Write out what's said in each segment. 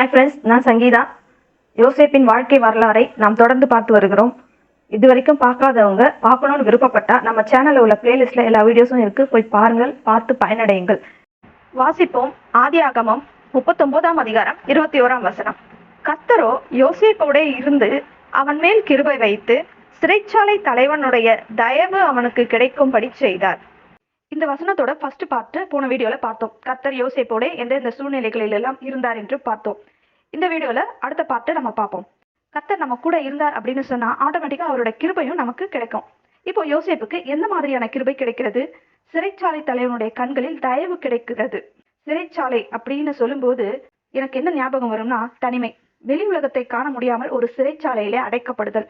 Hi friends நான் சங்கீதா. யோசேப்பின் வாழ்க்கை வரலாறை நாம் தொடர்ந்து பார்த்து வருகிறோம். இது வரைக்கும் பார்க்காதவங்க பார்க்கணும்னு விருப்பப்பட்டா நம்ம சேனல்ல உள்ள பிளேலிஸ்ட்ல எல்லா வீடியோஸும் இருக்கு. போய் பாருங்கள் பார்த்து பயனடையுங்கள். வாசிப்போம் ஆதி ஆகமம் முப்பத்தொன்பதாம் அதிகாரம் இருபத்தி ஓராம் வசனம். கத்தரோ யோசேப்போட இருந்து அவன் மேல் கிருபை வைத்து சிறைச்சாலை தலைவனுடைய தயவு அவனுக்கு கிடைக்கும்படி செய்தார். இந்த வசனத்தோட ஃபர்ஸ்ட் பார்ட் போன வீடியோல பார்த்தோம். கர்த்தர் யோசேப்போட எந்தெந்த சூழ்நிலைகளில் எல்லாம் இருந்தார் என்று பார்த்தோம். இந்த வீடியோல அடுத்த பார்ட் நம்ம பார்ப்போம். கர்த்தர் நம்ம கூட இருந்தார் அப்படின்னு சொன்னா ஆட்டோமேட்டிக்கா அவரோட கிருபையும் நமக்கு கிடைக்கும். இப்போ யோசேப்புக்கு எந்த மாதிரியான கிருபை கிடைக்கிறது? சிறைச்சாலை தலைவனுடைய கண்களில் தயவு கிடைக்கிறது. சிறைச்சாலை அப்படின்னு சொல்லும்போது எனக்கு என்ன ஞாபகம் வரும்னா தனிமை. வெளி உலகத்தை காண முடியாமல் ஒரு சிறைச்சாலையிலே அடைக்கப்படுதல்.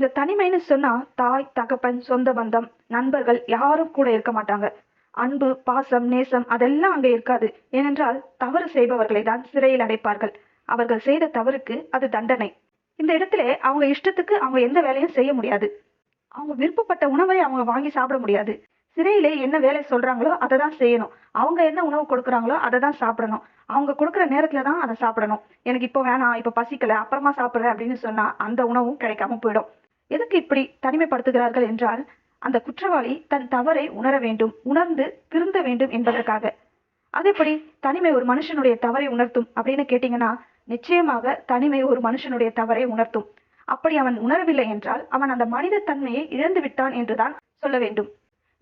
இந்த தனிமைன்னு சொன்னா தாய் தகப்பன் சொந்த பந்தம் நண்பர்கள் யாரும் கூட இருக்க மாட்டாங்க. அன்பு பாசம் நேசம் அதெல்லாம் அங்க இருக்காது. ஏனென்றால் தவறு செய்பவர்களை தான் சிறையில் அடைப்பார்கள். அவர்கள் செய்த தவறுக்கு அது தண்டனை. இந்த இடத்துல அவங்க இஷ்டத்துக்கு அவங்க எந்த வேலையும் செய்ய முடியாது. அவங்க விருப்பப்பட்ட உணவை அவங்க வாங்கி சாப்பிட முடியாது. சிறையிலே என்ன வேலை சொல்றாங்களோ அதை தான் செய்யணும். அவங்க என்ன உணவு கொடுக்குறாங்களோ அதை தான் சாப்பிடணும். அவங்க கொடுக்குற நேரத்துல தான் அதை சாப்பிடணும். எனக்கு இப்போ வேணாம் இப்போ பசிக்கல அப்புறமா சாப்பிடுறேன் அப்படின்னு சொன்னா அந்த உணவும் கிடைக்காம போயிடும். எதுக்கு இப்படி தனிமைப்படுத்துகிறார்கள் என்றால் அந்த குற்றவாளி தன் தவறை உணர வேண்டும் உணர்ந்து திருந்த வேண்டும் என்பதற்காக. அதேபடி தனிமை ஒரு மனுஷனுடைய தவறை உணர்த்தும் அப்படின்னு கேட்டீங்கன்னா நிச்சயமாக தனிமை ஒரு மனுஷனுடைய தவறை உணர்த்தும். அப்படி அவன் உணரவில்லை என்றால் அவன் அந்த மனித தன்மையை இழந்து விட்டான் என்றுதான் சொல்ல வேண்டும்.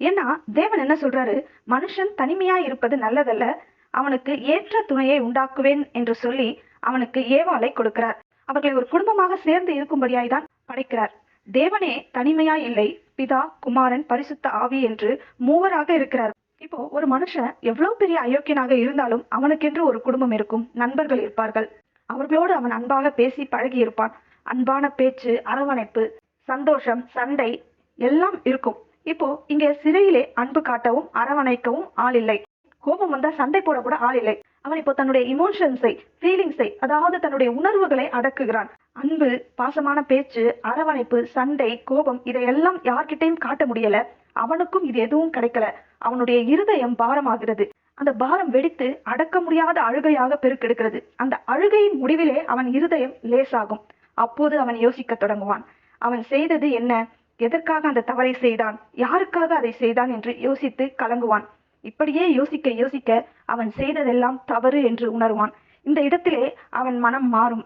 ஏன்னா தேவன் என்ன சொல்றாரு? மனுஷன் தனிமையா இருப்பது நல்லதல்ல அவனுக்கு ஏற்ற துணையை உண்டாக்குவேன் என்று சொல்லி அவனுக்கு ஏவாளை கொடுக்கிறார். அவர்களை ஒரு குடும்பமாக சேர்ந்து இருக்கும்படியாய் தான் படைக்கிறார். தேவனே தனிமையா இல்லை. பிதா குமாரன் பரிசுத்த ஆவி என்று மூவராக இருக்கிறார். இப்போ ஒரு மனுஷன் எவ்வளவு பெரிய அயோக்கியனாக இருந்தாலும் அவனுக்கென்று ஒரு குடும்பம் இருக்கும். நண்பர்கள் இருப்பார்கள். அவர்களோடு அவன் அன்பாக பேசி பழகி இருப்பான் அன்பான பேச்சு அரவணைப்பு சந்தோஷம் சண்டை எல்லாம் இருக்கும். இப்போ இங்க சிறையிலே அன்பு காட்டவும் அரவணைக்கவும் ஆள் இல்லை. கோபம் வந்தா சண்டை போட கூட ஆள் இல்லை. அவன் இப்போ தன்னுடைய இமோஷன்ஸை ஃபீலிங்ஸை அதாவது தன்னுடைய உணர்வுகளை அடக்குகிறான். அன்பு பாசமான பேச்சு அரவணைப்பு சண்டை கோபம் இதையெல்லாம் யார்கிட்டயும் காட்ட முடியல. அவனுக்கும் இது எதுவும் கிடைக்கல. அவனுடைய இருதயம் பாரமாகிறது. அந்த பாரம் வெடித்து அடக்க முடியாத அழுகையாக பெருக்கெடுக்கிறது. அந்த அழுகையின் முடிவிலே அவன் இருதயம் லேசாகும். அப்போது அவன் யோசிக்க தொடங்குவான். அவன் செய்தது என்ன? எதற்காக அந்த தவறை செய்தான்? யாருக்காக அதை செய்தான்? என்று யோசித்து கலங்குவான். இப்படியே யோசிக்க யோசிக்க அவன் செய்ததெல்லாம் தவறு என்று உணர்வான். இந்த இடத்திலே அவன் மனம் மாறும்.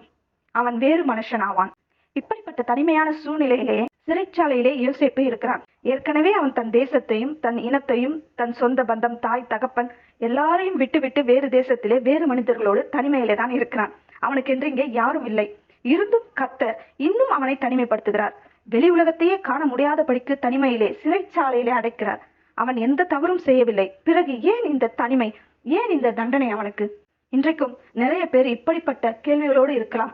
அவன் வேறு மனுஷனாவான். இப்படிப்பட்ட தனிமையான சூழ்நிலையிலே சிறைச்சாலையிலே யோசிப்பு இருக்கிறான். ஏற்கனவே அவன் தன் தேசத்தையும் தன் இனத்தையும் தன் சொந்த பந்தம் தாய் தகப்பன் எல்லாரையும் விட்டு விட்டு வேறு தேசத்திலே வேறு மனிதர்களோடு தனிமையிலே தான் இருக்கிறான். அவனுக்கென்று இங்கே யாரும் இல்லை. இருந்தும் கத்தர் இன்னும் அவனை தனிமைப்படுத்துகிறார். வெளி உலகத்தையே காண முடியாதபடிக்கு தனிமையிலே சிறைச்சாலையிலே அடைக்கிறார். அவன் எந்த தவறும் செய்யவில்லை. பிறகு ஏன் இந்த தனிமை? ஏன் இந்த தண்டனை அவனுக்கு? இன்றைக்கும் நிறைய பேர் இப்படிப்பட்ட கேள்விகளோடு இருக்கலாம்.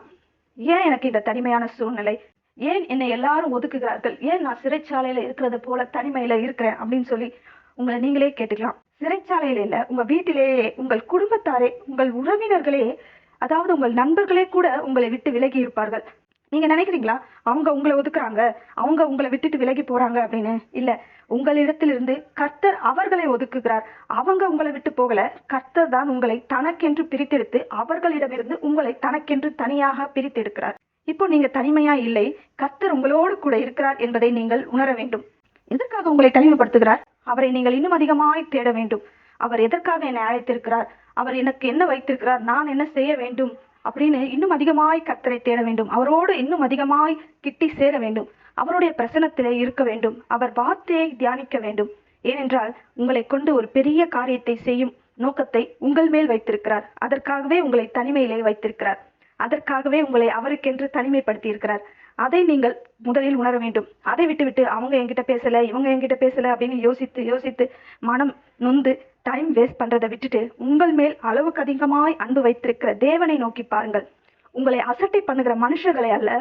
ஏன் எனக்கு இந்த தனிமையான சூழ்நிலை? ஏன் என்னை எல்லாரும் ஒதுக்குகிறார்கள்? ஏன் நான் சிறைச்சாலையில இருக்கிறது போல தனிமையில இருக்கிறேன் அப்படின்னு சொல்லி உங்களை நீங்களே கேட்டுக்கலாம். சிறைச்சாலையில இல்ல உங்க வீட்டிலேயே உங்கள் குடும்பத்தாரே உங்கள் உறவினர்களே அதாவது உங்கள் நண்பர்களே கூட உங்களை விட்டு விலகி இருப்பார்கள். நீங்க நினைக்கிறீங்களா? அவங்க உங்களை ஒதுக்குறாங்க அவங்க உங்களை விட்டுட்டு விலகி போறாங்க அப்படின்னு? இல்ல உங்களிடத்திலிருந்து கர்த்தர் அவர்களை ஒதுக்குகிறார். அவங்க உங்களை விட்டு போகல. கர்த்தர் தான் உங்களை தனக்கென்று பிரித்தெடுத்து அவர்களிடமிருந்து உங்களை தனக்கென்று தனியாக பிரித்தெடுக்கிறார். இப்போ நீங்க தனிமையா இல்லை. கர்த்தர் உங்களோடு கூட இருக்கிறார் என்பதை நீங்கள் உணர வேண்டும். எதற்காக உங்களை தனிமைப்படுத்துகிறார்? அவரை நீங்கள் இன்னும் அதிகமாய் தேட வேண்டும். அவர் எதற்காக என்னை அழைத்திருக்கிறார்? அவர் எனக்கு என்ன வைத்திருக்கிறார்? நான் என்ன செய்ய வேண்டும்? அப்படின்னு இன்னும் அதிகமாய் கர்த்தரை தேட வேண்டும். அவரோடு இன்னும் அதிகமாய் கிட்டி சேர வேண்டும். அவருடைய பிரசனத்திலே இருக்க வேண்டும். அவர் வார்த்தையை தியானிக்க வேண்டும். ஏனென்றால் உங்களை கொண்டு ஒரு பெரிய காரியத்தை செய்யும் நோக்கத்தை உங்கள் மேல் வைத்திருக்கிறார். அதற்காகவே உங்களை தனிமையிலே வைத்திருக்கிறார். அதற்காகவே உங்களை அவருக்கென்று தனிமைப்படுத்தி இருக்கிறார் அதை நீங்கள் முதலில் உணர வேண்டும். அதை விட்டுவிட்டு அவங்க என்கிட்ட பேசல இவங்க என்கிட்ட பேசல அப்படின்னு யோசித்து யோசித்து மனம் நொந்து டைம் வேஸ்ட் பண்றதை விட்டுட்டு உங்கள் மேல் அளவுக்கு அதிகமாய் அன்பு வைத்திருக்கிற தேவனை நோக்கி பாருங்கள். உங்களை அசட்டை பண்ணுகிற மனுஷர்களை அல்ல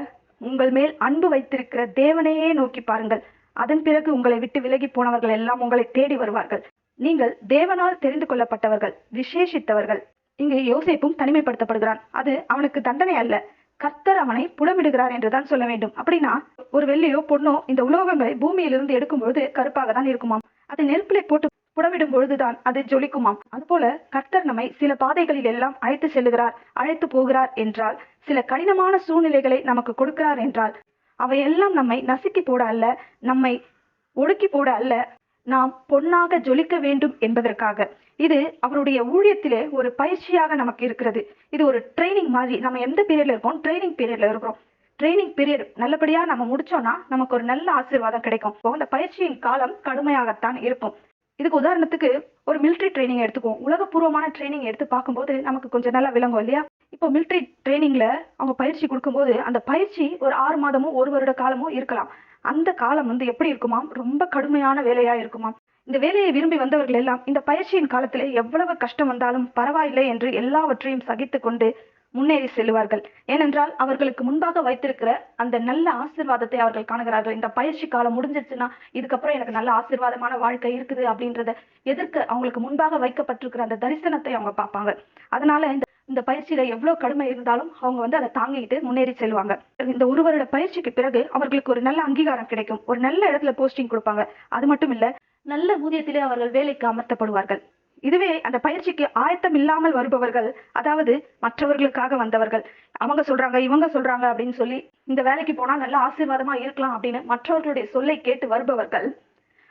உங்கள் மேல் அன்பு வைத்திருக்கிற தேவனையே நோக்கி பாருங்கள். அதன் பிறகு உங்களை விட்டு விலகி போனவர்கள் எல்லாம் உங்களை தேடி வருவார்கள். நீங்கள் தேவனால் தெரிந்து கொள்ளப்பட்டவர்கள் விசேஷித்தவர்கள். இங்கே யோசிப்பும் தனிமைப்படுத்தப்படுகிறான். அது அவனுக்கு தண்டனை அல்ல. கர்த்தர் அவனை புலமிடுகிறார் என்றுதான் சொல்ல வேண்டும். அப்படின்னா ஒரு வெள்ளியோ பொண்ணோ இந்த உலோகங்களை பூமியிலிருந்து எடுக்கும்பொழுது கருப்பாக தான் இருக்குமாம். அதை நெருப்பிலை போட்டு புடமிடும் பொழுதுதான் அது ஜொலிக்குமாம். அதுபோல கர்த்தர் நம்மை சில பாதைகளில் எல்லாம் அழைத்து செல்லுகிறார் அழைத்து போகிறார் என்றால் சில கடினமான சூழ்நிலைகளை நமக்கு கொடுக்கிறார் என்றால் அவையெல்லாம் நம்மை நசுக்கி போட அல்ல நம்மை ஒடுக்கி போட அல்ல நாம் பொன்னாக ஜொலிக்க வேண்டும் என்பதற்காக. இது அவருடைய ஊழியத்திலே ஒரு பயிற்சியாக நமக்கு இருக்கிறது. இது ஒரு ட்ரைனிங் மாதிரி. நம்ம எந்த பீரியட்ல இருக்கோம்? ட்ரைனிங் பீரியட்ல இருக்கிறோம். ட்ரைனிங் பீரியட் நல்லபடியா நம்ம முடிச்சோம்னா நமக்கு ஒரு நல்ல ஆசீர்வாதம் கிடைக்கும். அந்த இந்த பயிற்சியின் காலம் கடுமையாகத்தான் இருக்கும். இதுக்கு உதாரணத்துக்கு ஒரு மிலிட்ரி ட்ரைனிங் எடுத்துக்குவோம். உலகப்பூர்வமான ட்ரைனிங் எடுத்து பார்க்கும்போது நமக்கு கொஞ்சம் நல்லா விளங்கும் இல்லையா? இப்போ மிலிட்ரி ட்ரைனிங்ல அவங்க பயிற்சி கொடுக்கும்போது அந்த பயிற்சி ஒரு ஆறு மாதமோ ஒரு வருட காலமோ இருக்கலாம். அந்த காலம் வந்து எப்படி இருக்குமாம்? ரொம்ப கடுமையான வேலையா இருக்குமாம்? இந்த வேலையை விரும்பி வந்தவர்கள் எல்லாம் இந்த பயிற்சியின் காலத்திலே எவ்வளவு கஷ்டம் வந்தாலும் பரவாயில்லை என்று எல்லாவற்றையும் சகித்து கொண்டு முன்னேறி செல்வார்கள் ஏனென்றால் அவர்களுக்கு முன்பாக வைத்திருக்கிற அந்த நல்ல ஆசீர்வாதத்தை அவர்கள் காணுகிறார்கள். இந்த பயிற்சி காலம் முடிஞ்சிருச்சுன்னா இதுக்கப்புறம் எனக்கு நல்ல ஆசிர்வாதமான வாழ்க்கை இருக்குது அப்படின்றத எதிர்க்க அவங்களுக்கு முன்பாக வைக்கப்பட்டிருக்கிற அந்த தரிசனத்தை அவங்க பார்ப்பாங்க. அதனால இந்த இந்த பயிற்சியில எவ்வளவு கடுமை இருந்தாலும் அவங்க வந்து அதை தாங்கிட்டு முன்னேறி செல்வாங்க. இந்த ஒரு வருட பயிற்சிக்கு பிறகு அவர்களுக்கு ஒரு நல்ல அங்கீகாரம் கிடைக்கும். ஒரு நல்ல இடத்துல போஸ்டிங் கொடுப்பாங்க. அது மட்டும் இல்ல நல்ல ஊதியத்திலே அவர்கள் வேலைக்கு அமர்த்தப்படுவார்கள். இதுவே அந்த பயிற்சிக்கு ஆயத்தம் இல்லாமல் வருபவர்கள் அதாவது மற்றவர்களுக்காக வந்தவர்கள். அவங்க சொல்றாங்க இவங்க சொல்றாங்க அப்படின்னு சொல்லி இந்த வேலைக்கு போனா நல்ல ஆசீர்வாதமா இருக்கலாம் அப்படின்னு மற்றவர்களுடைய சொல்லை கேட்டு வருபவர்கள்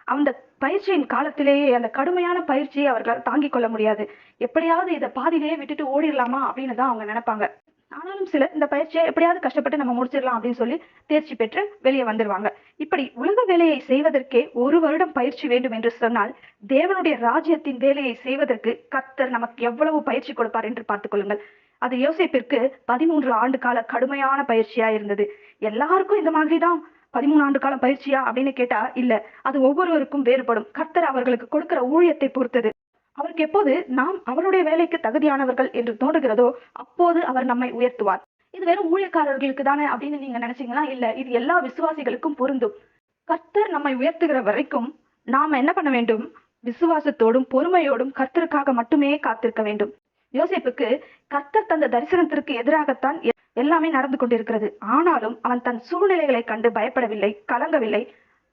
அந்த பயிற்சியின் காலத்திலேயே அந்த கடுமையான பயிற்சியை அவர்களால் தாங்கிக் கொள்ள முடியாது. எப்படியாவது இதை பாதியிலேயே விட்டுட்டு ஓடிடலாமா அப்படின்னு தான் அவங்க நினைப்பாங்க. ஆனாலும் சிலர் இந்த பயிற்சியை எப்படியாவது கஷ்டப்பட்டு நம்ம முடிச்சிடலாம் அப்படின்னு சொல்லி தேர்ச்சி பெற்று வெளியே வந்துருவாங்க. இப்படி உலக வேலையை செய்வதற்கே ஒரு வருடம் பயிற்சி வேண்டும் என்று சொன்னால் தேவனுடைய ராஜ்யத்தின் வேலையை செய்வதற்கு கர்த்தர் நமக்கு எவ்வளவு பயிற்சி கொடுப்பார் என்று பார்த்துக் கொள்ளுங்கள். அது யோசிப்பிற்கு பதிமூன்று ஆண்டு கால கடுமையான பயிற்சியா இருந்தது. எல்லாருக்கும் இந்த மாதிரி தான் பதிமூணு ஆண்டு காலம் பயிற்சியா அப்படின்னு கேட்டா இல்ல அது ஒவ்வொருவருக்கும் வேறுபடும். கர்த்தர் அவர்களுக்கு கொடுக்கிற ஊழியத்தை பொறுத்தது. அவருக்கு எப்போது நாம் அவருடைய வேலைக்கு தகுதியானவர்கள் என்று தோன்றுகிறதோ அப்போது அவர் நம்மை உயர்த்துவார். இது வெறும் ஊழியக்காரர்களுக்கு தானே அப்படின்னு நீங்க நினைச்சீங்கன்னா இல்ல இது எல்லா விசுவாசிகளுக்கும் பொருந்தும். கர்த்தர் நம்மை உயர்த்துகிற வரைக்கும் நாம என்ன பண்ண வேண்டும்? விசுவாசத்தோடும் பொறுமையோடும் கர்த்தருக்காக மட்டுமே காத்திருக்க வேண்டும். யோசிப்புக்கு கர்த்தர் தந்த தரிசனத்திற்கு எதிராகத்தான் எல்லாமே நடந்து கொண்டிருக்கிறது. ஆனாலும் அவன் தன் சூழ்நிலைகளை கண்டு பயப்படவில்லை கலங்கவில்லை.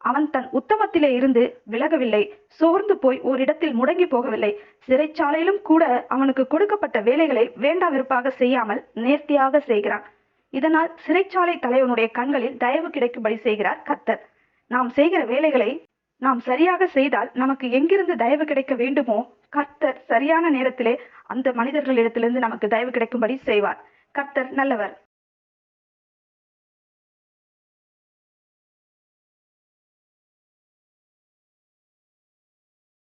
அவன் தன் உத்தமத்திலே இருந்து விலகவில்லை. சோர்ந்து போய் ஓரிடத்தில் முடங்கி போகவில்லை. சிறைச்சாலையிலும் கூட அவனுக்கு கொடுக்கப்பட்ட வேலைகளை வேண்டா விருப்பாக செய்யாமல் நேர்த்தியாக செய்கிறான். இதனால் சிறைச்சாலை தலைவனுடைய கண்களில் தயவு கிடைக்கும்படி செய்கிறார் கர்த்தர். நாம் செய்கிற வேலைகளை நாம் சரியாக செய்தால் நமக்கு எங்கிருந்து தயவு கிடைக்க வேண்டுமோ கர்த்தர் சரியான நேரத்திலே அந்த மனிதர்களிடத்திலிருந்து நமக்கு தயவு கிடைக்கும்படி செய்வார். கர்த்தர் நல்லவர்.